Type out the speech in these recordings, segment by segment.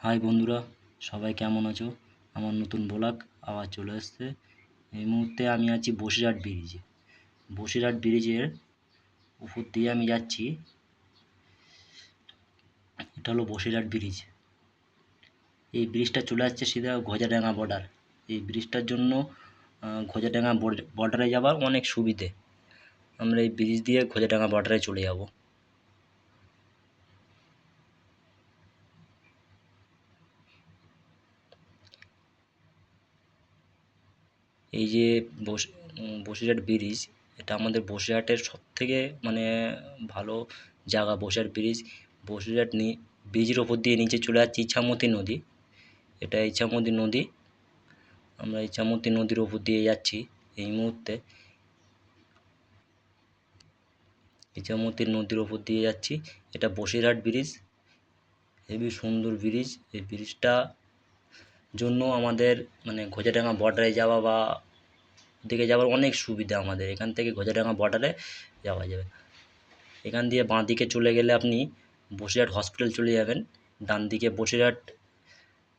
High বন্ধুরা, সবাই কেমন আছো? আমার নতুন ব্লগ আবার চলে এসছে এই মুহূর্তে আমি আছি বসিরহাট ব্রিজে বসিরহাট ব্রিজের উপর দিয়ে আমি যাচ্ছি। এটা হলো বসিরহাট ব্রিজ এই ব্রিজটা চলে আসছে সিধা গজাডাঙ্গা বর্ডার এই ব্রিজটার জন্য গজাডাঙ্গা বর্ডারে যাওয়ার অনেক সুবিধে। আমরা এই ব্রিজ দিয়ে গজাডাঙ্গা বর্ডারে চলে যাব। এই যে বস বসিরহাট ব্রিজ, এটা আমাদের বসিরহাটের সব থেকে মানে ভালো জায়গা, বসিরহাট ব্রিজ। বসিরহাট নি, ব্রিজের ওপর দিয়ে নিচে চলে যাচ্ছে ইছামতি নদী। এটা ইছামতি নদী। আমরা ইছামতি নদীর ওপর দিয়ে যাচ্ছি এই মুহূর্তে। ইছামতি নদীর ওপর দিয়ে যাচ্ছি। এটা বসিরহাট ব্রিজ। হেবি সুন্দর ব্রিজ। এই ব্রিজটা জন্য আমাদের মানে ঘোচাডাঙ্গা বর্ডারে যাওয়া বা দিকে যাওয়ার অনেক সুবিধা আমাদের। এখান থেকে ঘোচাডাঙ্গা বর্ডারে যাওয়া যাবে। এখান দিয়ে বাঁ দিকে চলে গেলে আপনি বসিরহাট হসপিটাল চলে যাবেন। ডান দিকে বসিরহাট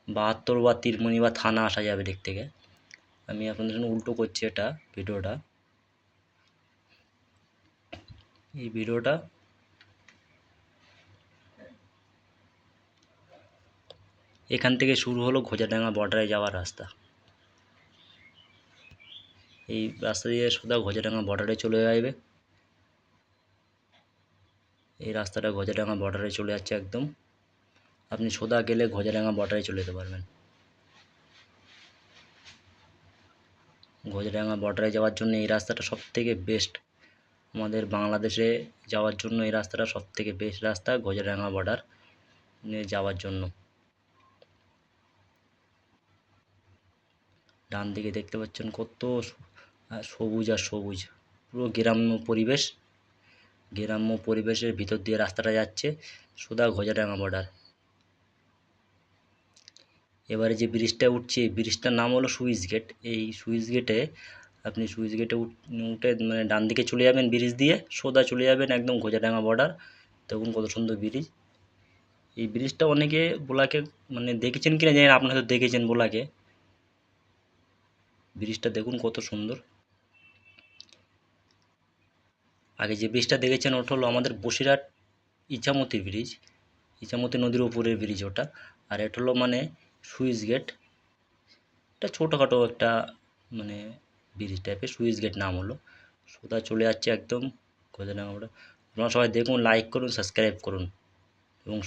বাহাত্তর বা তিরমণি বা থানা আসা যাবে দিক থেকে। আমি আপনাদের জন্য উল্টো করছি এটা ভিডিওটা। এই ভিডিওটা এখান থেকে শুরু হলো ঘোচাডাঙ্গা বর্ডারে যাওয়ার রাস্তা। এই রাস্তা দিয়ে সোজা ঘোজাডাঙ্গা বর্ডারে চলে যাবে এই রাস্তাটা ঘোজাডাঙ্গা বর্ডারে চলে যাচ্ছে একদম। আপনি সোজা গেলে ঘোজাডাঙ্গা বর্ডারে চলে যেতে পারবেন। ঘোচাডাঙ্গা বর্ডারে যাওয়ার জন্য এই রাস্তাটা সব থেকে বেস্ট আমাদের বাংলাদেশে যাওয়ার জন্য এই রাস্তাটা সব থেকে বেস্ট রাস্তা ঘোজাডাঙ্গা বর্ডার যাওয়ার জন্য। ডান দিকে দেখতে পাচ্ছেন কত সবুজ আর সবুজ। পুরো গ্রাম্য পরিবেশ, গ্রাম্য পরিবেশের ভিতর দিয়ে রাস্তাটা যাচ্ছে, সোজা ঘোজাডাঙ্গা বর্ডার এবারে যে ব্রিজটা উঠছে ব্রিজটার নাম হলো সুইচ গেট। এই সুইচ গেটে আপনি সুইচ গেটে উঠে মানে ডান দিকে চলে যাবেন ব্রিজ দিয়ে সোদা চলে যাবেন একদম ঘোজাডাঙ্গা বর্ডার দেখুন কত সুন্দর ব্রিজ এই ব্রিজটা অনেকে বোলাকে মানে দেখেছেন কিনা জানি না, আপনারা হয়তো দেখেছেন বোলাকে। ব্রিজটা দেখুন কত সুন্দর। আগে যে ব্রিজটা দেখেছেন, ওটা হলো আমাদের বসিরহাট ইছামতি ব্রিজ, ইছামতি নদীর উপরের ব্রিজ ওটা। আর এটা হলো মানে সুইচ গেট। এটা ছোটোখাটো একটা মানে ব্রিজ টাইপের সুইচ গেট নাম হলো। সোজা চলে যাচ্ছে একদম, কোথায় আপনারা সবাই দেখুন লাইক করুন সাবস্ক্রাইব করুন। এবং